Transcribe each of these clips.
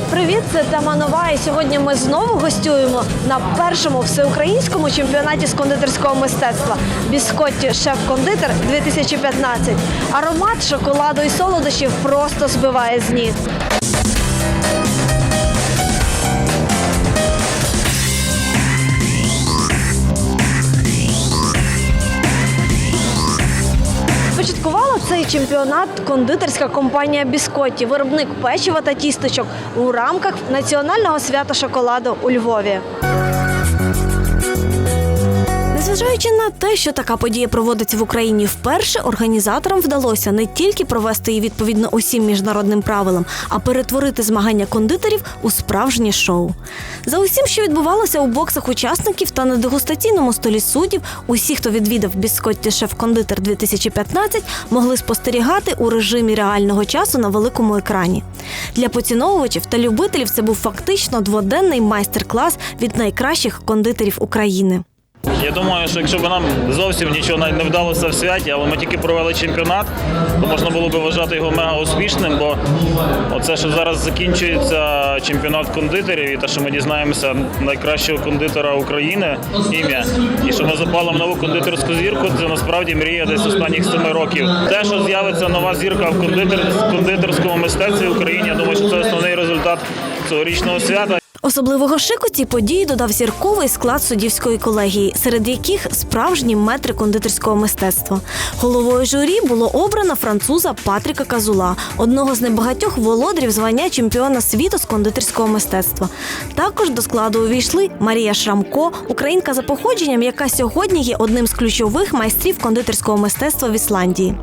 Привіт, це тема нова. І сьогодні ми знову гостюємо на першому всеукраїнському чемпіонаті з кондитерського мистецтва Біскотті Шеф-кондитер 2015. Аромат шоколаду і солодощів просто збиває з ніг. Цей чемпіонат кондитерська компанія Біскотті, виробник печива та тісточок у рамках національного свята шоколаду у Львові. Незважаючи на те, що така подія проводиться в Україні вперше, організаторам вдалося не тільки провести її відповідно усім міжнародним правилам, а перетворити змагання кондитерів у справжнє шоу. За усім, що відбувалося у боксах учасників та на дегустаційному столі суддів, усі, хто відвідав Біскотті Шеф-кондитер 2015, могли спостерігати у режимі реального часу на великому екрані. Для поціновувачів та любителів це був фактично дводенний майстер-клас від найкращих кондитерів України. Я думаю, що якщо б нам зовсім нічого не вдалося в святі, але ми тільки провели чемпіонат, то можна було б вважати його мега успішним, бо оце, що зараз закінчується чемпіонат кондитерів, і те, що ми дізнаємося найкращого кондитера України ім'я, і що ми запалимо нову кондитерську зірку, це насправді мрія десь останніх семи років. Те, що з'явиться нова зірка в кондитер, кондитерському мистецтві в Україні, я думаю, що це основний результат цьогорічного свята. Особливого шику цій події додав зірковий склад суддівської колегії, серед яких справжні метри кондитерського мистецтва. Головою журі було обрано француза Патріка Казула, одного з небагатьох володарів звання чемпіона світу з кондитерського мистецтва. Також до складу увійшли Марія Шрамко, українка за походженням, яка сьогодні є одним з ключових майстрів кондитерського мистецтва в Ісландії.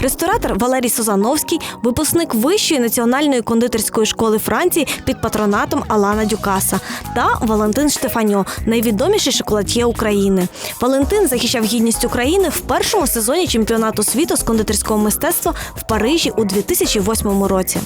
Ресторатор Валерій Созановський, випускник Вищої національної кондитерської школи Франції під патронатом Алана Дюкаса та Валентин Штефаньо, найвідоміший шоколад'є України. Валентин захищав гідність України в першому сезоні чемпіонату світу з кондитерського мистецтва в Парижі у 2008 році.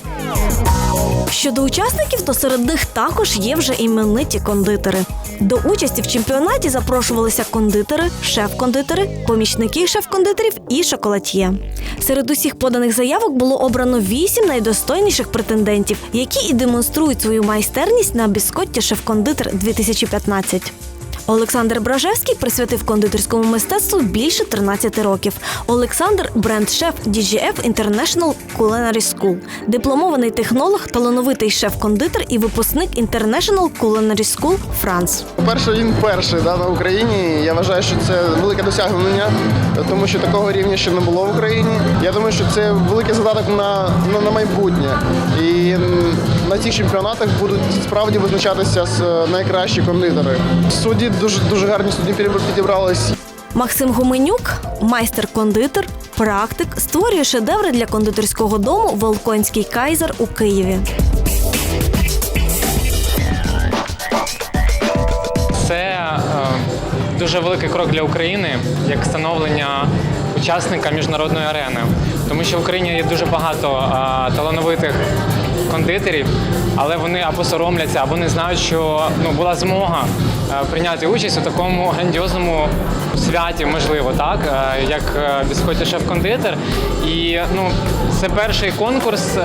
Щодо учасників, то серед них також є вже імениті кондитери. До участі в чемпіонаті запрошувалися кондитери, шеф-кондитери, помічники шеф-кондитерів і шоколад'є. Серед усіх поданих заявок було обрано вісім найдостойніших претендентів, які і демонструють свою майстерність на біскотті шеф-кондитер 2015. Олександр Бражевський присвятив кондитерському мистецтву більше 13 років. Олександр бренд-шеф DGF International Culinary School, дипломований технолог, талановитий шеф-кондитер і випускник International Culinary School France. По-перше, він перший да, на Україні. Я вважаю, що це велике досягнення, тому що такого рівня ще не було в Україні. Я думаю, що це великий задаток на, на, на майбутнє. І на цих чемпіонатах будуть справді визначатися з е, найкращі кондитери. Судді дуже дуже гарні судді підібрались. Максим Гуменюк, майстер-кондитер, практик, створює шедеври для кондитерського дому Волконський кайзер у Києві. Це е, дуже великий крок для України як становлення учасника міжнародної арени, тому що в Україні є дуже багато е, талановитих кондитерів, але вони або соромляться, або не знають, що ну була змога е, прийняти участь у такому грандіозному святі, можливо, так е, як е, біскоті шеф-кондитер. І ну це перший конкурс.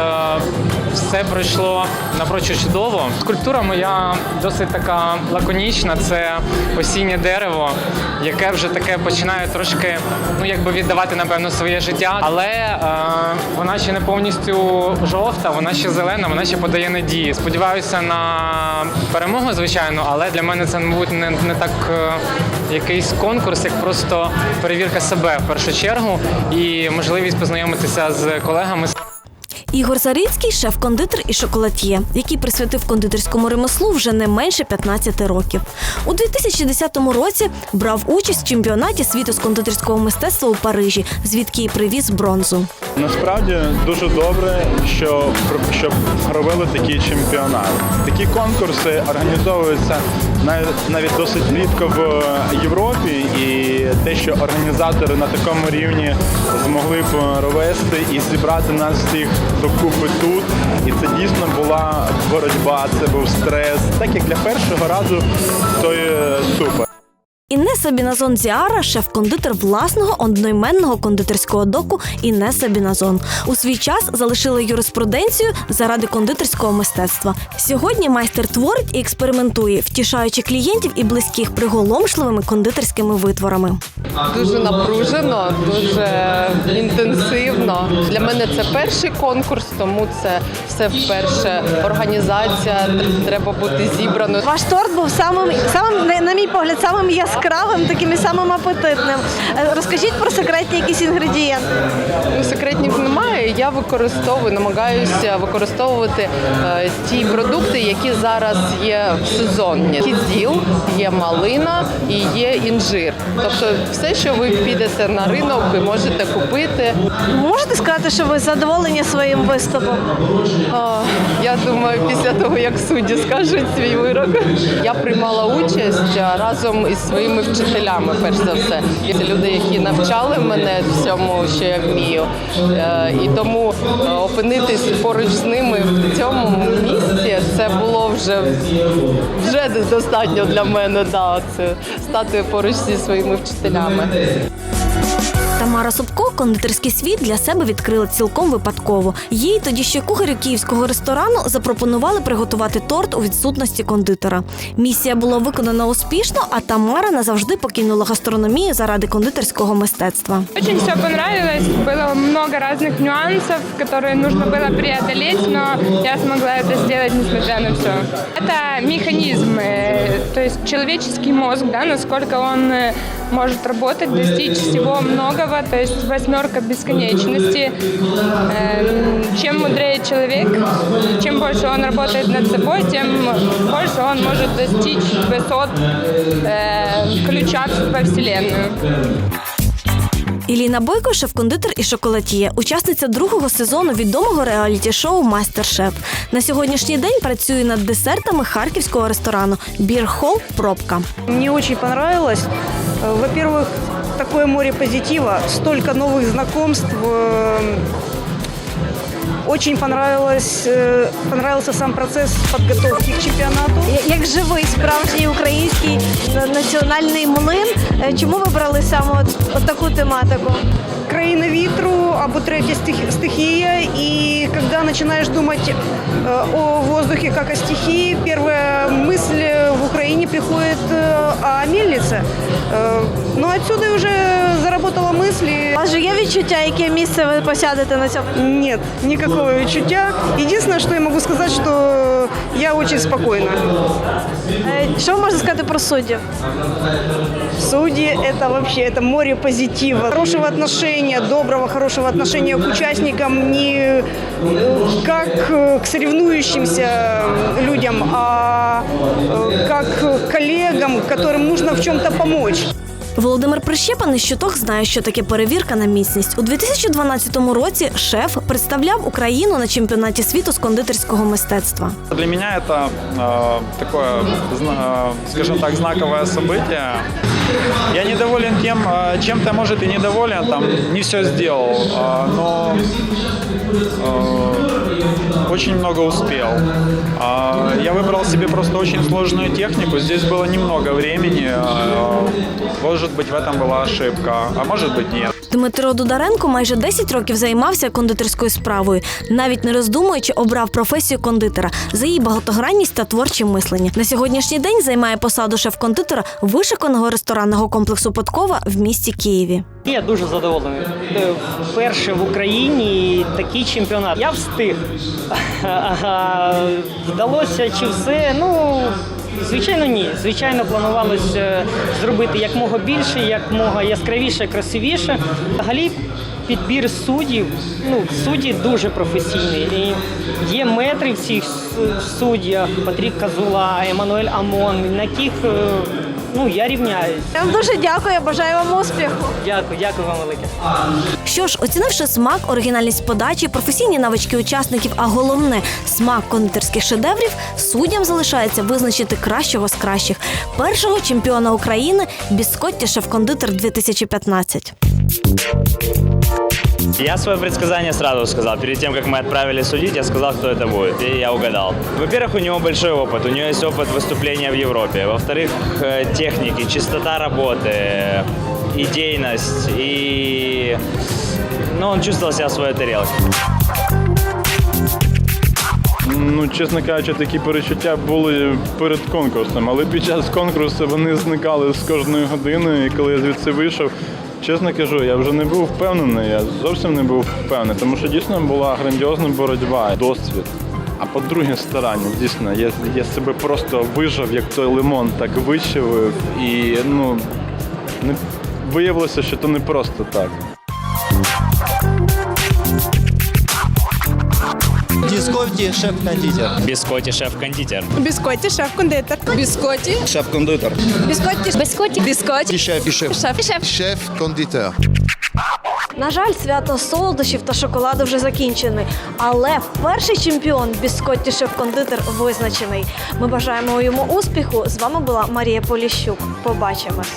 Все пройшло напрочуд чудово. Скульптура моя досить така лаконічна. Це осіннє дерево, яке вже таке починає трошки, ну якби віддавати напевно своє життя. Але е, вона ще не повністю жовта, вона ще зелена, вона ще подає надії. Сподіваюся на перемогу, звичайно, але для мене це, мабуть, не, не так е, якийсь конкурс, як просто перевірка себе в першу чергу і можливість познайомитися з колегами. Ігор Зарицький шеф-кондитер і шоколад'є, який присвятив кондитерському ремеслу вже не менше 15 років. У 2010 році брав участь в чемпіонаті світу з кондитерського мистецтва у Парижі, звідки й привіз бронзу. Насправді дуже добре, що що провели такий чемпіонат. Такі конкурси організовуються навіть досить рідко в Європі, і те, що організатори на такому рівні змогли провести і зібрати нас всіх докупи тут. І це дійсно була боротьба, це був стрес. Так як для першого разу, то є супер. Інеса Біназон Зіара, шеф-кондитер власного одноіменного кондитерського доку Інеса Біназон. У свій час залишила юриспруденцію заради кондитерського мистецтва. Сьогодні майстер творить і експериментує, втішаючи клієнтів і близьких приголомшливими кондитерськими витворами. Дуже напружено, дуже інтенсивно. Для мене це перший конкурс, тому це все вперше. Організація треба бути зібраною. Ваш торт був самим, самим на мій погляд, самим яскравим, таким і самим апетитним. Е, Розкажіть про секретні якісь інгредієнти. Ну, секретів немає. Я використовую, намагаюся використовувати е, ті продукти, які зараз є в сезонні. Кізіл, є малина і є інжир. Тобто, все, що ви підете на ринок, ви можете купити. Можете сказати, що ви задоволені своїм виступом? А, Я думаю, після того, як судді скажуть свій вирок, я приймала участь разом із своїми вчителями, перш за все. Це люди, які навчали мене всьому, що я вмію. Е, І тому е, опинитись поруч з ними в цьому місці, це було вже, вже достатньо для мене. Да, це стати поруч зі своїми вчителями. Тамара Собко кондитерський світ для себе відкрила цілком випадково. Їй тоді ще кухарю київського ресторану запропонували приготувати торт у відсутності кондитера. Місія була виконана успішно, а Тамара назавжди покинула гастрономію заради кондитерського мистецтва. Очень все понравилось, было много разных нюансов, которые нужно было преодолеть, но я смогла это сделать, несмотря на все. Это механизм, э, то есть человеческий мозг, да, насколько он э, может работать, достичь всего многого, то есть восьмерка бесконечности. Э, Чем мудрее человек, чем больше он работает над собой, тем больше он может достичь высот э, ключа во Вселенную. Іліна Бойко, шеф-кондитер і шоколатіє, учасниця другого сезону відомого реаліті-шоу Майстер-шеф. На сьогоднішній день працює над десертами харківського ресторану Бір Холл Пробка. Мне очень понравилось. Э, Во-первых, такое море позитива, столько новых знакомств. э, Очень понравилось, э, понравился сам процесс подготовки к чемпіонату. Як живий справжній український на- національний млин, е, чому вибрали саме от, от таку тематику? Країна вітру або третя стих- стихія. І коли починаєш думати э, о воздухе как о стихии, первая мысль в Украине приходит э, о мельнице. Э, Ну, отсюда уже заработала мысль. и- У вас же є відчуття, яке місце ви посядете на цьому? Нет, никакого чутья. Единственное, что я могу сказать, что я очень спокойна. Е, Що ви можете сказати про суддів? Судьи – это вообще это море позитива, хорошего отношения, доброго, хорошего отношения к участникам, не э, как э, к соревнующимся людям, а э, как к коллегам, которым нужно в чем-то помочь. Володимир Прищепа не щоток знає, що таке перевірка на міцність. У 2012 році шеф представляв Україну на чемпіонаті світу з кондитерського мистецтва. Для меня это э, такое, зна- э, скажем так, знаковое событие. Я недоволен тем, э, чем-то, может, и недоволен, там, не все сделал, э, но э, очень много успел. А, Я выбрал себе просто очень сложную технику, здесь было немного времени, э, может быть, в этом была ошибка, а может быть, нет. Дмитро Дударенко майже 10 років займався кондитерською справою, навіть не роздумуючи, обрав професію кондитера за її багатогранність та творче мислення. На сьогоднішній день займає посаду шеф-кондитера вишиканого ресторанного комплексу Подкова в місті Києві. Я дуже задоволений. Е, Вперше в Україні такий чемпіонат. Я встиг. Ага, Вдалося чи все? Ну, звичайно, ні. Звичайно, планувалося зробити якмога більше, якмога яскравіше, красивіше. Взагалі, підбір суддів, ну, судді дуже професійні. І є метри в с- суддях, Патрік Казула, Еммануель Амон, на яких е, ну, я рівняюсь. Я вам дуже дякую, бажаю вам успіху. Дякую, дякую вам велике. Що ж, оцінивши смак, оригінальність подачі, професійні навички учасників, а головне смак кондитерських шедеврів, суддям залишається визначити кращого з кращих першого чемпіона України Біскотті шеф-кондитер 2015. Я свое предсказание сразу сказал. Перед тем, как мы отправили судить, я сказал, кто это будет. И я угадал. Во-первых, у него большой опыт. У него есть опыт выступления в Европе. Во-вторых, э, техники, чистота работы, идейность. И ну, он чувствовал себя в своей тарелке. Ну, чесно кажучи, такі перечуття були перед конкурсом, але під час конкурсу вони зникали з кожною годиною, і коли я звідси вийшов, чесно кажу, я вже не був впевнений, я зовсім не був впевнений, тому що дійсно була грандіозна боротьба, досвід. А по-друге, старання, дійсно, я, я себе просто вижав, як той лимон, так вичавив, і ну, не, виявилося, що то не просто так. Дискоті шеф-кондитер. Бискотти шеф-кондитер. Біскоті, шеф-кондитер. Біскоті. Шеф-кондитер. Біскотті. Біскоті. Біскоті. шеф шеф шеф шеф шеф-кондитер. На жаль, свято солодощів та шоколаду вже закінчене, але перший чемпіон біскотті шеф-кондитер визначений. Ми бажаємо йому успіху. З вами була Марія Поліщук. Побачимось.